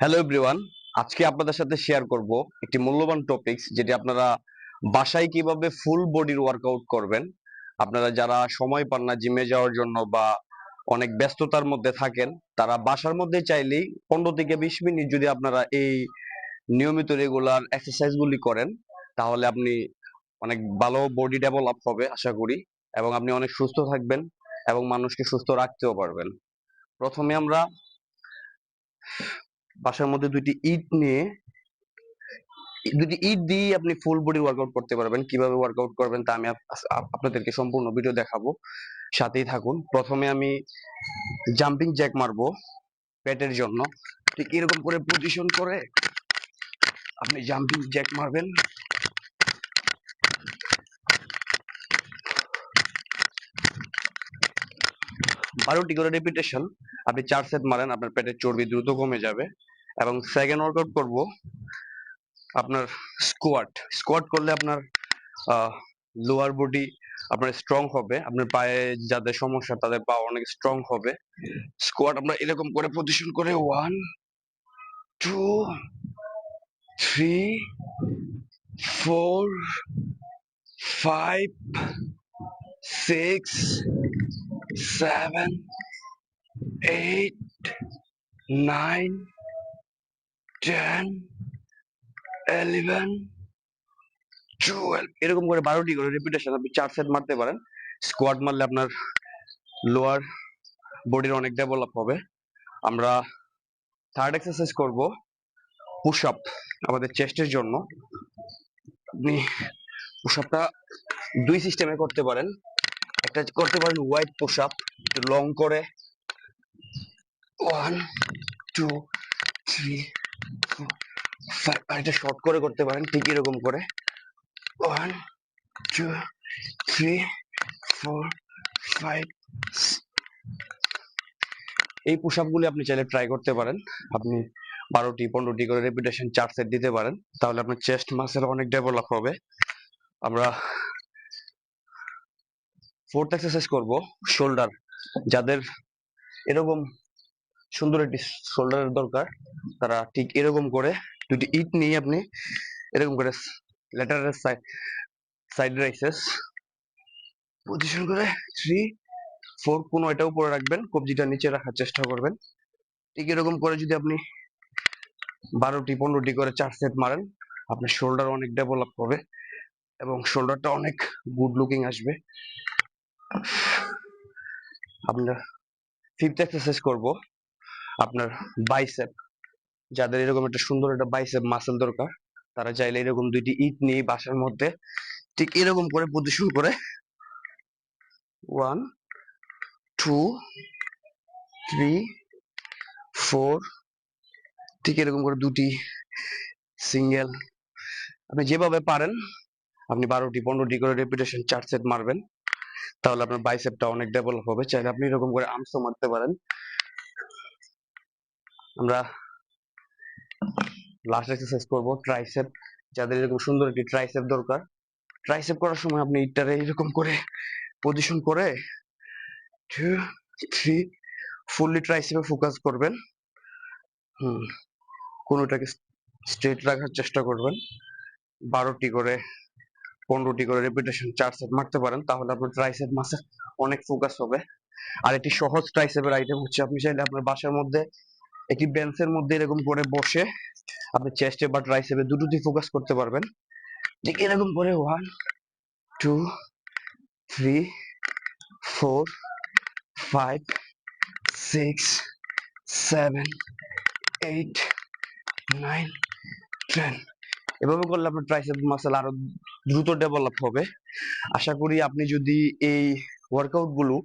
Hello everyone আজকে আপনাদের সাথে শেয়ার করব একটি মূল্যবান টপিকস যেটি আপনারা বাসায় কীভাবে ফুল বডির ওয়ার্কআউট করবেন। আপনারা যারা সময় পান না জিমে যাওয়ার জন্য বা অনেক ব্যস্ততার মধ্যে থাকেন, তারা বাসার মধ্যে চাইলেই পনেরো থেকে বিশ মিনিট যদি আপনারা এই নিয়মিত রেগুলার এক্সারসাইজ গুলি করেন, তাহলে আপনি অনেক ভালো বডি ডেভেলপ হবে, আশা করি। এবং আপনি অনেক সুস্থ থাকবেন এবং মানুষকে সুস্থ রাখতেও পারবেন। প্রথমে আমরা বাসার মধ্যে দুইটি ইট নিয়ে দুটি ইট দিয়ে আপনি ফুল বডি ওয়ার্কআউট করতে পারবেন। কীভাবে ওয়ার্কআউট করবেন তা আমি আপ- আপ- আপনাদেরকে সম্পূর্ণ ভিডিও দেখাবো। সাথেই থাকুন। প্রথমে আমি জাম্পিং জ্যাক মারবো পেটের জন্য। ঠিক এরকম করে পজিশন করে আপনি জাম্পিং জ্যাক মারবেন। বারোটি করে রেপিটেশন আপনি চার সেট মারেন, আপনার পেটের চর্বি দ্রুত কমে যাবে। এবং সেকেন্ড ওয়ার্কআউট করব আপনার স্কোয়াট স্কোয়াট করলে আপনার লোয়ার বডি আপনার স্ট্রং হবে, আপনার পায়ে যাদের সমস্যা তাদের পা অনেক স্ট্রং হবে। স্কোয়াট আমরা এরকম করে পজিশন করে one two three four five six seven eight nine ten eleven twelve এরকম করে বারোটি করে রেপিটেশন আপনি চার সেট মারতে পারেন। স্কোয়াড মারলে আপনার লোয়ার বডির অনেক ডেভেলপ হবে। আমরা থার্ড এক্সারসাইজ করব পুশ আপ আমাদের চেস্টের জন্য। আপনি পুশ আপটা দুই সিস্টেমে করতে পারেন। একটা করতে পারেন হোয়াইট পুশ আপ লং করে। ওয়ান টু থ্রি এটা শর্ট করে করতে পারেন ঠিক এরকম করে। One two three four five এই পুশ গুলি আপনি চাইলে ট্রাই করতে পারেন। আপনি বারোটি, পনেরোটি করে রেপিটেশন চার সেট দিতে পারেন। তাহলে আপনার চেস্ট মাসেল অনেক ডেভেলপ হবে। আমরা ফোর্থ এক্সারসাইজ করব শোল্ডার যাদের এরকম সুন্দর একটি শোল্ডারের দরকার। তারা ঠিক এরকম করে, দুটি ইট নিয়ে আপনি এরকম করে লেটারের সাইড সাইড রাইসেস পজিশন করে থ্রি ফোর কোনো এটা উপরে রাখবেন, কবজিটা নিচে রাখার চেষ্টা করবেন। ঠিক এরকম করে যদি আপনি বারোটি, পনেরোটি করে চার সেট মারেন, আপনার শোল্ডার অনেক ডেভেলপ হবে এবং শোল্ডারটা অনেক গুড লুকিং আসবে। আমরা ফিফথ এক্সারসাইজ করব। আপনার বাইসেপ যাদের এরকম একটা সুন্দর একটা বাইসেপ মাসেল দরকার, তারা চাইলে এরকম দুইটি ইট নিয়ে বাসার মধ্যে ঠিক এরকম করে পজিশন করে। ওয়ান টু থ্রি ফোর ঠিক এরকম করে দুটি সিঙ্গেল আপনি যেভাবে পারেন, আপনি বারোটি, পনেরোটি করে রেপিটেশন চার সেট মারবেন, তাহলে আপনার বাইসেপটা অনেক ডেভেলপ হবে। চাইলে আপনি এরকম করে আর্মসও মারতে পারেন। আমরা লাস্ট এক্সারসাইজ করব ট্রাইসেপ যাদের এরকম সুন্দর একটি ট্রাইসেপ দরকার ট্রাইসেপ করার সময় আপনি ইটটারে এরকম করে পজিশন করে টু থ্রি ফুললি ট্রাইসেপে ফোকাস করবেন। হুম, কোনোটাকে স্ট্রেট রাখার চেষ্টা করবেন। বারোটি করে, পনেরোটি করে রেপিটেশন চার সেট মারতে পারেন, তাহলে আপনার ট্রাইসেপ মাসে অনেক ফোকাস হবে। আর একটি সহজ ট্রাইসেপের আইটেম হচ্ছে, আপনি চাইলে আপনার বাসার মধ্যে একটি বেঞ্চের মধ্যে এরকম করে বসে আপনি চেস্টে বা ট্রাইসেপে দুটোতেই ফোকাস করতে পারবেন। ঠিক এরকম করে one two three four five six seven eight nine ten এভাবে করলে আপনার ট্রাইসেপ মাসেল আরও দ্রুত ডেভেলপ হবে। আশা করি আপনি যদি এই ওয়ার্কআউটগুলো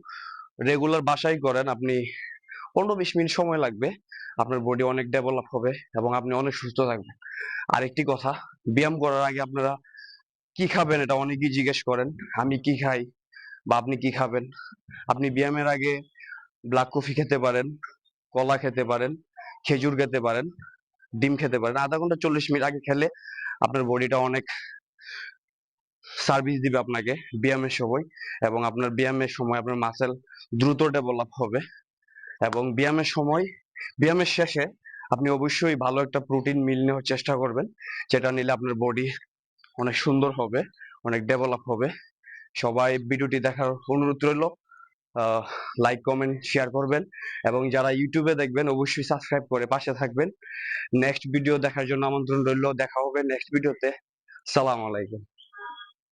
রেগুলার বাসায় করেন, আপনি পনেরো বিশ মিনিট সময় লাগবে। আপনার বডি অনেক ডেভেলপ হবে এবং আপনি অনেক সুস্থ থাকবেন। আরেকটি কথা, ব্যায়াম করার আগে আপনারা কি খাবেন এটা অনেকেই জিজ্ঞেস করেন, আমি কি খাই বা আপনি কি খাবেন? আপনি ব্যায়ামের আগে ব্ল্যাক কফি খেতে পারেন, কলা খেতে পারেন, খেজুর খেতে পারেন, ডিম খেতে পারেন, আধা ঘণ্টা চল্লিশ মিনিট আগে খেলে আপনার বডিটা অনেক সার্ভিস দিবে আপনাকে ব্যায়ামের সময় এবং আপনার ব্যায়ামের সময় আপনার মাসেল দ্রুত ডেভেলপ হবে এবং ব্যায়ামের সময় ব্যায়ামের শেষে আপনি অবশ্যই ভালো একটা প্রোটিন মিল নেওয়ার চেষ্টা করবেন। যেটা নিলে আপনার বডি অনেক সুন্দর হবে, অনেক ডেভেলপ হবে। সবাই ভিডিওটি দেখার অনুরোধ রইল। লাইক কমেন্ট শেয়ার করবেন এবং যারা ইউটিউবে দেখবেন অবশ্যই সাবস্ক্রাইব করে পাশে থাকবেন। নেক্সট ভিডিও দেখার জন্য আমন্ত্রণ রইল। দেখা হবে নেক্সট ভিডিওতে সালাম আলাইকুম।